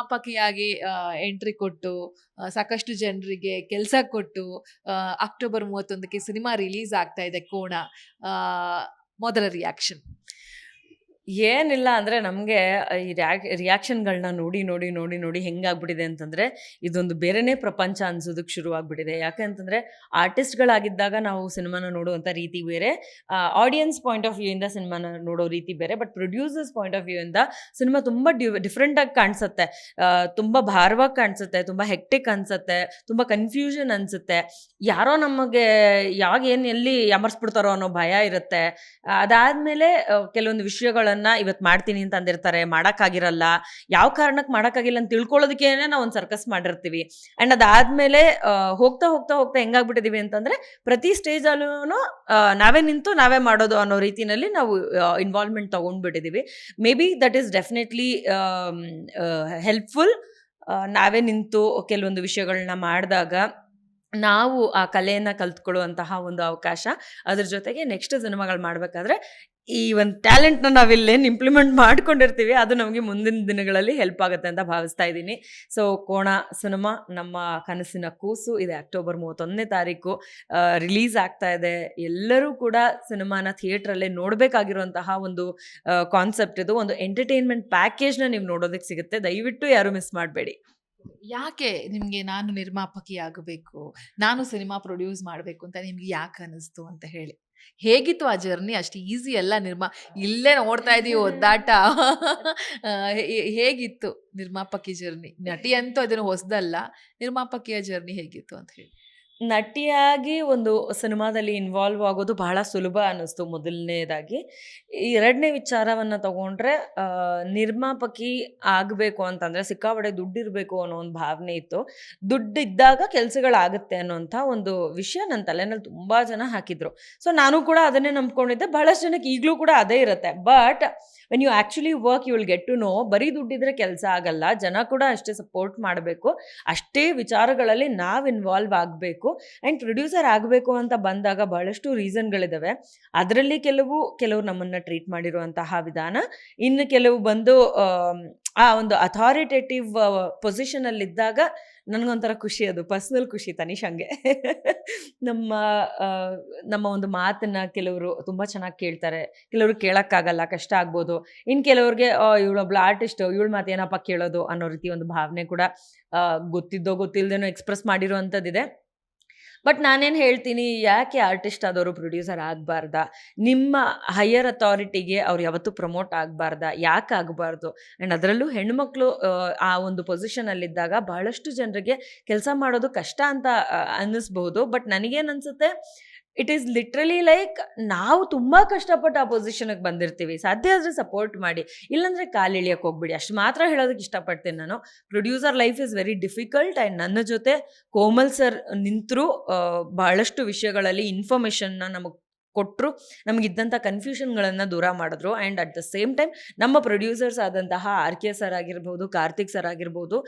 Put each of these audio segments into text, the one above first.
ನಿರ್ಮಾಪಕಿಯಾಗಿ entry ಕೊಟ್ಟು ಸಾಕಷ್ಟು ಜನರಿಗೆ ಕೆಲಸ ಕೊಟ್ಟು ಅಕ್ಟೋಬರ್ ಮೂವತ್ತೊಂದಕ್ಕೆ ಸಿನಿಮಾ ರಿಲೀಸ್ ಆಗ್ತಾ ಇದೆ ಕೋಣ ಮೊದಲ ರಿಯಾಕ್ಷನ್ ಏನಿಲ್ಲ ಅಂದರೆ ನಮಗೆ ಈ ರ್ಯಾಕ್ ರಿಯಾಕ್ಷನ್ಗಳನ್ನ ನೋಡಿ ನೋಡಿ ನೋಡಿ ನೋಡಿ ಹೆಂಗಾಗ್ಬಿಟ್ಟಿದೆ ಅಂತಂದರೆ, ಇದೊಂದು ಬೇರೆನೇ ಪ್ರಪಂಚ ಅನ್ಸೋದಕ್ಕೆ ಶುರುವಾಗ್ಬಿಟ್ಟಿದೆ. ಯಾಕೆ ಅಂತಂದರೆ, ಆರ್ಟಿಸ್ಟ್ಗಳಾಗಿದ್ದಾಗ ನಾವು ಸಿನಿಮಾನ ನೋಡುವಂಥ ರೀತಿ ಬೇರೆ ಆಡಿಯನ್ಸ್ ಪಾಯಿಂಟ್ ಆಫ್ ವ್ಯೂಯಿಂದ ಸಿನಿಮಾನ ನೋಡೋ ರೀತಿ ಬೇರೆ, ಬಟ್ ಪ್ರೊಡ್ಯೂಸರ್ಸ್ ಪಾಯಿಂಟ್ ಆಫ್ ವ್ಯೂಯಿಂದ ಸಿನಿಮಾ ತುಂಬ ಡ್ಯೂ ಡಿಫ್ರೆಂಟಾಗಿ ಕಾಣಿಸುತ್ತೆ. ತುಂಬ ಭಾರವಾಗಿ ಕಾಣಿಸುತ್ತೆ, ತುಂಬ ಹೆಕ್ಟಿಕ್ ಅನಿಸುತ್ತೆ, ತುಂಬ ಕನ್ಫ್ಯೂಷನ್ ಅನಿಸುತ್ತೆ. ಯಾರೋ ನಮಗೆ ಯಾವಾಗ ಏನು ಎಲ್ಲಿ ಅಮರ್ಸ್ಬಿಡ್ತಾರೋ ಅನ್ನೋ ಭಯ ಇರುತ್ತೆ. ಅದಾದಮೇಲೆ ಕೆಲವೊಂದು ವಿಷಯಗಳನ್ನು ಇವತ್ತು ಮಾಡ್ತೀನಿ ಅಂತ ಅಂದಿರ್ತಾರೆ, ಮಾಡೋಕ್ಕಾಗಿರಲ್ಲ, ಯಾವ ಕಾರಣಕ್ಕೆ ಮಾಡೋಕ್ಕಾಗಿಲ್ಲ ಅಂತ ತಿಳ್ಕೊಳ್ಳೋದಕ್ಕೇನೆ ನಾವು ಒಂದು ಸರ್ಕಸ್ ಮಾಡಿರ್ತೀವಿ. ಆ್ಯಂಡ್ ಅದಾದಮೇಲೆ ಹೋಗ್ತಾ ಹೋಗ್ತಾ ಹೋಗ್ತಾ ಹೆಂಗಾಗ್ಬಿಟ್ಟಿದೀವಿ ಅಂತಂದರೆ ಪ್ರತಿ ಸ್ಟೇಜಲ್ಲೂ ನಾವೇ ನಿಂತು ನಾವೇ ಮಾಡೋದು ಅನ್ನೋ ರೀತಿನಲ್ಲಿ ನಾವು involvement ತೊಗೊಂಡ್ಬಿಟ್ಟಿದ್ದೀವಿ may be that is definitely helpful ನಾವೇ ನಿಂತು ಕೆಲವೊಂದು ವಿಷಯಗಳನ್ನ ಮಾಡಿದಾಗ ನಾವು ಆ ಕಲೆಯನ್ನು ಕಲ್ತ್ಕೊಳ್ಳುವಂತಹ ಒಂದು ಅವಕಾಶ. ಅದ್ರ ಜೊತೆಗೆ ನೆಕ್ಸ್ಟ್ ಸಿನಿಮಾಗಳು ಮಾಡಬೇಕಾದ್ರೆ ಈ ಒಂದು ಟ್ಯಾಲೆಂಟ್ನ ನಾವಿಲ್ಲೇನು ಇಂಪ್ಲಿಮೆಂಟ್ ಮಾಡ್ಕೊಂಡಿರ್ತೀವಿ, ಅದು ನಮಗೆ ಮುಂದಿನ ದಿನಗಳಲ್ಲಿ ಹೆಲ್ಪ್ ಆಗುತ್ತೆ ಅಂತ ಭಾವಿಸ್ತಾ ಇದ್ದೀನಿ. ಸೊ ಕೋಣ ಸಿನಿಮಾ, ನಮ್ಮ ಕನಸಿನ ಕೂಸು, ಇದೆ ಅಕ್ಟೋಬರ್ ಮೂವತ್ತೊಂದನೇ ತಾರೀಕು ರಿಲೀಸ್ ಆಗ್ತಾ ಇದೆ. ಎಲ್ಲರೂ ಕೂಡ ಸಿನಿಮಾನ ಥಿಯೇಟ್ರಲ್ಲೇ ನೋಡಬೇಕಾಗಿರುವಂತಹ ಒಂದು ಕಾನ್ಸೆಪ್ಟ್ ಇದು. ಒಂದು ಎಂಟರ್ಟೈನ್ಮೆಂಟ್ ಪ್ಯಾಕೇಜ್ನ ನೀವು ನೋಡೋದಕ್ಕೆ ಸಿಗುತ್ತೆ. ದಯವಿಟ್ಟು ಯಾರು ಮಿಸ್ ಮಾಡಬೇಡಿ. ಯಾಕೆ ನಿಮಗೆ ನಾನು ನಿರ್ಮಾಪಕಿ ಆಗಬೇಕು ನಾನು ಸಿನಿಮಾ ಪ್ರೊಡ್ಯೂಸ್ ಮಾಡಬೇಕು ಅಂತ ನಿಮ್ಗೆ ಯಾಕೆ ಅನಿಸ್ತು ಅಂತ ಹೇಳಿ. ಹೇಗಿತ್ತು ಆ ಜರ್ನಿ? ಅಷ್ಟು ಈಸಿ ಅಲ್ಲ ನಿರ್ಮಾ ಇಲ್ಲೇ ನೋಡ್ತಾ ಇದೀವಿ ಒದ್ದಾಟ. ಹೇಗಿತ್ತು ನಿರ್ಮಾಪಕಿ ಜರ್ನಿ? ನಟಿ ಅಂತೂ ಅದನ್ನು ಹೊಸದಲ್ಲ ನಿರ್ಮಾಪಕಿಯ ಜರ್ನಿ ಹೇಗಿತ್ತು ಅಂತ ಹೇಳಿ. ನಟಿಯಾಗಿ ಒಂದು ಸಿನಿಮಾದಲ್ಲಿ ಇನ್ವಾಲ್ವ್ ಆಗೋದು ಬಹಳ ಸುಲಭ ಅನ್ನಿಸ್ತು ಮೊದಲನೇದಾಗಿ. ಎರಡನೇ ವಿಚಾರವನ್ನು ತಗೊಂಡ್ರೆ ನಿರ್ಮಾಪಕಿ ಆಗಬೇಕು ಅಂತಂದರೆ, ಸಿಕ್ಕಾಪಡೆ ದುಡ್ಡಿರಬೇಕು ಅನ್ನೋ ಒಂದು ಭಾವನೆ ಇತ್ತು. ದುಡ್ಡು ಇದ್ದಾಗ ಕೆಲಸಗಳಾಗುತ್ತೆ ಅನ್ನೋಂಥ ಒಂದು ವಿಷಯ ನನ್ನ ತಲೆನಲ್ಲಿ ತುಂಬ ಜನ ಹಾಕಿದ್ರು. ಸೊ ನಾನು ಕೂಡ ಅದನ್ನೇ ನಂಬ್ಕೊಂಡಿದ್ದೆ. ಬಹಳಷ್ಟು ಜನಕ್ಕೆ ಈಗಲೂ ಕೂಡ ಅದೇ ಇರುತ್ತೆ. But when you actually work you will get to know ಬರೀ ದುಡ್ಡಿದ್ರೆ ಕೆಲಸ ಆಗಲ್ಲ. ಜನ ಕೂಡ ಅಷ್ಟೇ ಸಪೋರ್ಟ್ ಮಾಡಬೇಕು. ಅಷ್ಟೇ ವಿಚಾರಗಳಲ್ಲಿ ನಾವು ಇನ್ವಾಲ್ವ್ ಆಗಬೇಕು. ಆ್ಯಂಡ್ ಪ್ರೊಡ್ಯೂಸರ್ ಆಗಬೇಕು ಅಂತ ಬಂದಾಗ ಬಹಳಷ್ಟು ರೀಸನ್ಗಳಿದ್ದಾವೆ ಅದರಲ್ಲಿ ಕೆಲವು ಕೆಲವರು ನಮ್ಮನ್ನು ಟ್ರೀಟ್ ಮಾಡಿರುವಂತಹ ವಿಧಾನ. ಇನ್ನು ಕೆಲವು ಬಂದು ಆ ಒಂದು ಅಥಾರಿಟೇಟಿವ್ ಪೊಸಿಷನಲ್ಲಿದ್ದಾಗ ನನಗೊಂಥರ ಖುಷಿ ಅದು. ಪರ್ಸ್ನಲ್ ಖುಷಿ ತನಿಷಂಗೆ ನಮ್ಮ ನಮ್ಮ ಒಂದು ಮಾತನ್ನ ಕೆಲವರು ತುಂಬ ಚೆನ್ನಾಗಿ ಕೇಳ್ತಾರೆ. ಕೆಲವರು ಕೇಳೋಕ್ಕಾಗಲ್ಲ, ಕಷ್ಟ ಆಗ್ಬೋದು. ಇನ್ನು ಕೆಲವ್ರಿಗೆ ಇವಳೊಬ್ಳು ಆರ್ಟಿಸ್ಟ್ ಇವಳು ಮಾತು ಏನಪ್ಪ ಕೇಳೋದು ಅನ್ನೋ ರೀತಿ ಒಂದು ಭಾವನೆ ಕೂಡ ಗೊತ್ತಿದ್ದೋ ಗೊತ್ತಿಲ್ಲದೇನೋ ಎಕ್ಸ್ಪ್ರೆಸ್ ಮಾಡಿರುವಂಥದ್ದಿದೆ. ಬಟ್ ನಾನೇನು ಹೇಳ್ತೀನಿ ಯಾಕೆ ಆರ್ಟಿಸ್ಟ್ ಆದವರು ಪ್ರೊಡ್ಯೂಸರ್ ಆಗಬಾರ್ದಾ? ನಿಮ್ಮ ಹೈಯರ್ ಅಥಾರಿಟಿಗೆ ಅವ್ರು ಯಾವತ್ತೂ ಪ್ರಮೋಟ್ ಆಗಬಾರ್ದಾ? ಯಾಕೆ ಆಗಬಾರ್ದು? ಆ್ಯಂಡ್ ಅದರಲ್ಲೂ ಹೆಣ್ಮಕ್ಳು ಆ, ಒಂದು ಪೊಸಿಷನಲ್ಲಿದ್ದಾಗ ಬಹಳಷ್ಟು ಜನರಿಗೆ ಕೆಲಸ ಮಾಡೋದು ಕಷ್ಟ ಅಂತ ಅನ್ನಿಸ್ಬಹುದು ಬಟ್ ನನಗೇನು ಅನಿಸುತ್ತೆ ಇಟ್ ಈಸ್ ಲಿಟ್ರಲಿ ಲೈಕ್ ನಾವು ತುಂಬ ಕಷ್ಟಪಟ್ಟು ಆ ಪೊಸಿಷನ್ಗೆ ಬಂದಿರ್ತೀವಿ. ಸಾಧ್ಯ ಆದರೆ ಸಪೋರ್ಟ್ ಮಾಡಿ. ಇಲ್ಲಾಂದರೆ ಕಾಲಿಳಿಯಕ್ಕೆ ಹೋಗ್ಬಿಡಿ. ಅಷ್ಟು ಮಾತ್ರ ಹೇಳೋದಕ್ಕೆ ಇಷ್ಟಪಡ್ತೀನಿ ನಾನು. Producer life is very difficult and ನನ್ನ ಜೊತೆ ಕೋಮಲ್ ಸರ್ ನಿಂತರು ಬಹಳಷ್ಟು ವಿಷಯಗಳಲ್ಲಿ ಇನ್ಫಾರ್ಮೇಷನ್ನ ನಮಗೆ ಕೊಟ್ಟರು ನಮಗಿದ್ದಂಥ ಕನ್ಫ್ಯೂಷನ್ಗಳನ್ನು ದೂರ ಮಾಡಿದ್ರು. And at the same time ನಮ್ಮ ಪ್ರೊಡ್ಯೂಸರ್ಸ್ ಆದಂತಹ ಆರ್ ಕೆ ಸರ್ ಆಗಿರ್ಬೋದು ಕಾರ್ತಿಕ್ ಸರ್ ಆಗಿರ್ಬೋದು,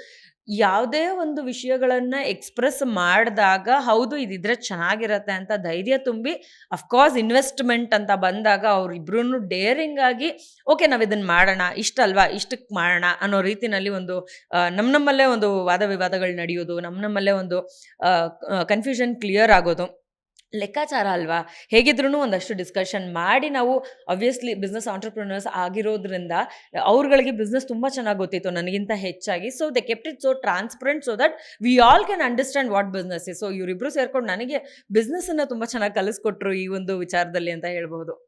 ಯಾವುದೇ ಒಂದು ವಿಷಯಗಳನ್ನು ಎಕ್ಸ್ಪ್ರೆಸ್ ಮಾಡಿದಾಗ ಹೌದು, ಇದಿದ್ರೆ ಚೆನ್ನಾಗಿರತ್ತೆ ಅಂತ ಧೈರ್ಯ ತುಂಬಿ ಅಫ್ಕೋರ್ಸ್ ಇನ್ವೆಸ್ಟ್ಮೆಂಟ್ ಅಂತ ಬಂದಾಗ ಅವರಿಬ್ರು ಡೇರಿಂಗ್ ಆಗಿ ಓಕೆ ನಾವು ಇದನ್ನು ಮಾಡೋಣ, ಇಷ್ಟಲ್ವಾ ಇಷ್ಟಕ್ಕೆ ಮಾಡೋಣ ಅನ್ನೋ ರೀತಿನಲ್ಲಿ ಒಂದು ನಮ್ಮ ನಮ್ಮಲ್ಲೇ ಒಂದು ವಾದ ವಿವಾದಗಳು ನಡೆಯೋದು ನಮ್ಮ ನಮ್ಮಲ್ಲೇ ಒಂದು ಕನ್ಫ್ಯೂಷನ್ ಕ್ಲಿಯರ್ ಆಗೋದು. ಲೆಕ್ಕಾಚಾರ ಅಲ್ವಾ? ಹೇಗಿದ್ರೂ ಒಂದಷ್ಟು ಡಿಸ್ಕಷನ್ ಮಾಡಿ ನಾವು ಅಬ್ವಿಯಸ್ಲಿ ಬಿಸ್ನೆಸ್ ಆಂಟರ್ಪ್ರಿನರ್ಸ್ ಆಗಿರೋದ್ರಿಂದ ಅವ್ರುಗಳಿಗೆ ಬಿಸ್ನೆಸ್ ತುಂಬ ಚೆನ್ನಾಗಿ ಗೊತ್ತಿತ್ತು ನನಗಿಂತ ಹೆಚ್ಚಾಗಿ. So they kept it so transparent so that we all can understand what business so ಇವರಿಬ್ಬರು ಸೇರ್ಕೊಂಡು ನನಗೆ ಬಿಸ್ನೆಸ್ಸನ್ನು ತುಂಬ ಚೆನ್ನಾಗಿ ಕಲಿಸ್ಕೊಟ್ರು ಈ ಒಂದು ವಿಚಾರದಲ್ಲಿ ಅಂತ ಹೇಳ್ಬೋದು